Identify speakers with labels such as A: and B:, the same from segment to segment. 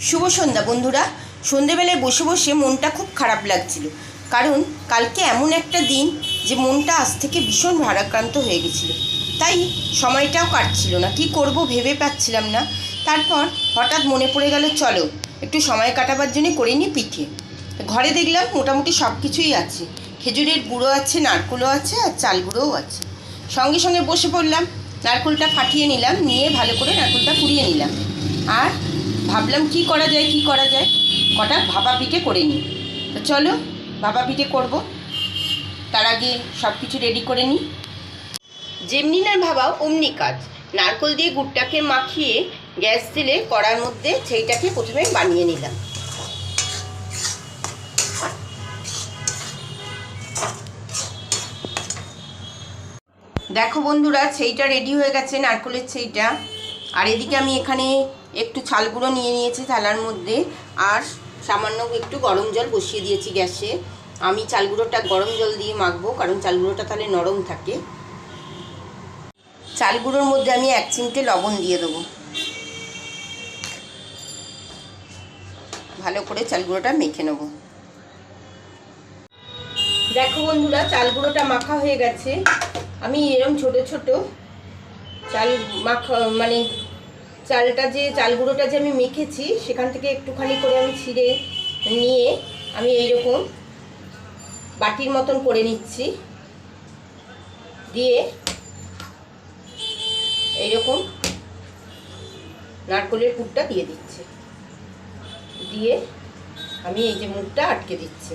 A: শুভ সন্ধ্যা, বন্ধুরা। সন্ধেবেলায় বসে বসে মনটা খুব খারাপ লাগছিল। কারণ কালকে এমন একটা দিন যে মনটা আজ থেকে ভীষণ ভারাক্রান্ত হয়ে গেছিল। তাই সময়টাও কাটছিল না। কি করব ভেবে পাচ্ছিলাম না। তারপর হঠাৎ মনে পড়ে গেল, চলো, একটু সময় কাটাবার জন্য করে নিই পিঠে। ঘরে দেখলাম মোটামুটি সব কিছুই আছে। খেজুরের গুঁড়ো আছে, নারকোলও আছে, আর চাল গুঁড়োও আছে। সঙ্গে সঙ্গে বসে পড়লাম, নারকোলটা ফাটিয়ে নিলাম, নিয়ে ভালো করে নারকোলটা কুড়িয়ে নিলাম। আর ভাবলাম কি করা যায়, কি করা যায়? কটা ভাপা পিঠে করে নিই। তো চলো ভাপা পিঠে করব। তার আগে সব কিছু রেডি করে নিই। যেমনি না ভাবা অমনি কাজ। নারকোল দিয়ে গুড়টাকে মাখিয়ে গ্যাস দিলে কড়ার মধ্যে সেইটাকে প্রথমে বানিয়ে নিলাম। দেখো বন্ধুরা সেইটা রেডি হয়ে গেছে, নারকোলের সেইটা আর এদিকে আমি এখানে একটু ছাল গুঁড়ো নিয়ে নিয়েছি থালার মধ্যে। আর সামান্য একটু গরম জল বসিয়ে দিয়েছি গ্যাসে। আমি চাল গুঁড়োটা গরম জল দিয়ে মাখবো, কারণ চাল গুঁড়োটা তাহলে নরম থাকে। চাল গুঁড়োর মধ্যে আমি এক চিমটে লবণ দিয়ে দেবো। ভালো করে চাল গুঁড়োটা মেখে নেব। দেখো বন্ধুরা চাল গুঁড়োটা মাখা হয়ে গেছে। আমি এরম ছোট ছোট চাল মাখা মানে চালটা যে চাল গুঁড়োটা যে আমি মেখেছি, সেখান থেকে একটুখানি করে আমি ছিঁড়ে নিয়ে আমি এইরকম বাটির মতন করে নিচ্ছি। দিয়ে এইরকম নারকলের পুরটা দিয়ে দিচ্ছি। দিয়ে আমি এই যে মুখটা আটকে দিচ্ছি।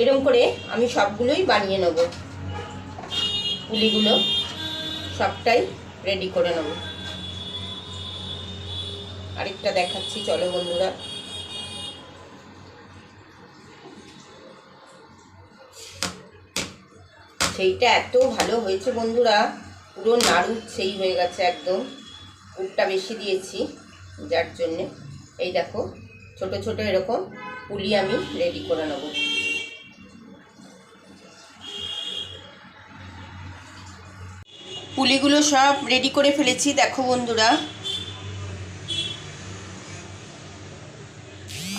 A: এরকম করে আমি সবগুলোই বানিয়ে নেব। পুলিগুলো সবটাই রেডি করে নেব। আরেকটা দেখাচ্ছি, চলো বন্ধুরা। সেইটা এত ভালো হয়েছে বন্ধুরা, পুরো নাড়ু সেই হয়ে গেছে একদম। উটটা বেশি দিয়েছি, যার জন্যে। এই দেখো, ছোট ছোট এরকম পুলি আমি রেডি করে নেব। পুলিগুলো সব রেডি করে ফেলেছি, দেখো বন্ধুরা।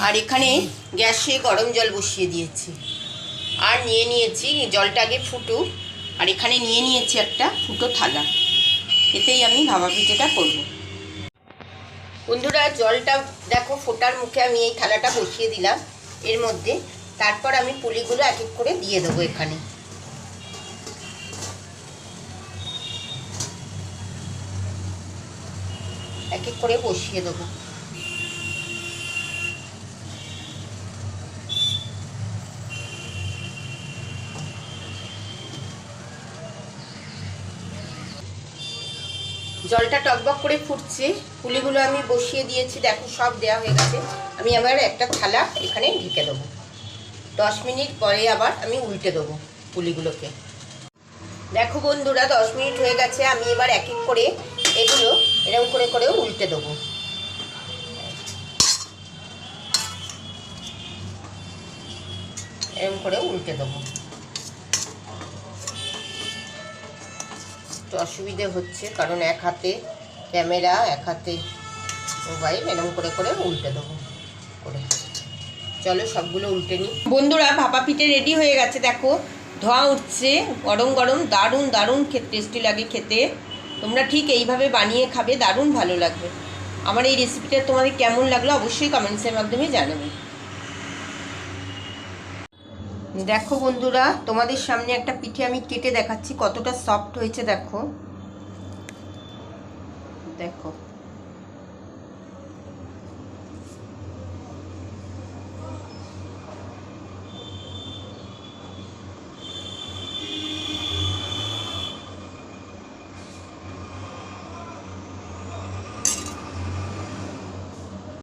A: আর এখানে গ্যাসে গরম জল বসিয়ে দিয়েছি। আর নিয়ে নিয়েছি, জলটা আগে ফুটু আর এখানে নিয়ে নিয়েছি একটা ফুটো থালা। এতেই আমি ভাবা পিঠেটা করব। বন্ধুরা, জলটা দেখো ফোটার মুখে আমি এই থালাটা বসিয়ে দিলাম। এর মধ্যে তারপর আমি পুলিগুলো এক এক করে দিয়ে দেবো এখানে। এক এক করে বসিয়ে দেবো। জলটা টকবক করে ফুটছে। পুলিগুলো আমি বসিয়ে দিয়েছি, দেখো সব দেওয়া হয়ে গেছে। আমি আবার একটা থালা এখানে ঢেকে দেবো। দশ মিনিট পরে আবার আমি উল্টে দেবো পুলিগুলোকে। দেখো বন্ধুরা, দশ মিনিট হয়ে গেছে। আমি এবার এক এক করে এগুলো এরকম করে করে উল্টে দেবো। এরকম করে উল্টে দেবো। একটু অসুবিধে হচ্ছে, কারণ এক হাতে ক্যামেরা, এক হাতে মোবাইল, এরকম করে করে উল্টে দেবো, করে। চলো সবগুলো উল্টে নিই। বন্ধুরা, ভাপা পিঠে রেডি হয়ে গেছে, দেখো। ধোঁয়া উঠছে, গরম গরম, দারুণ দারুণ টেস্টি লাগে খেতে। তোমরা ঠিক এইভাবে বানিয়ে খাবে, দারুণ ভালো লাগবে। আমার এই রেসিপিটা তোমাদের কেমন লাগল অবশ্যই কমেন্টসের মাধ্যমে জানাবে। দেখো বন্ধুরা, তোমাদের সামনে একটা পিঠে আমি কেটে দেখাচ্ছি, কতটা সফট হয়েছে, দেখো। দেখো।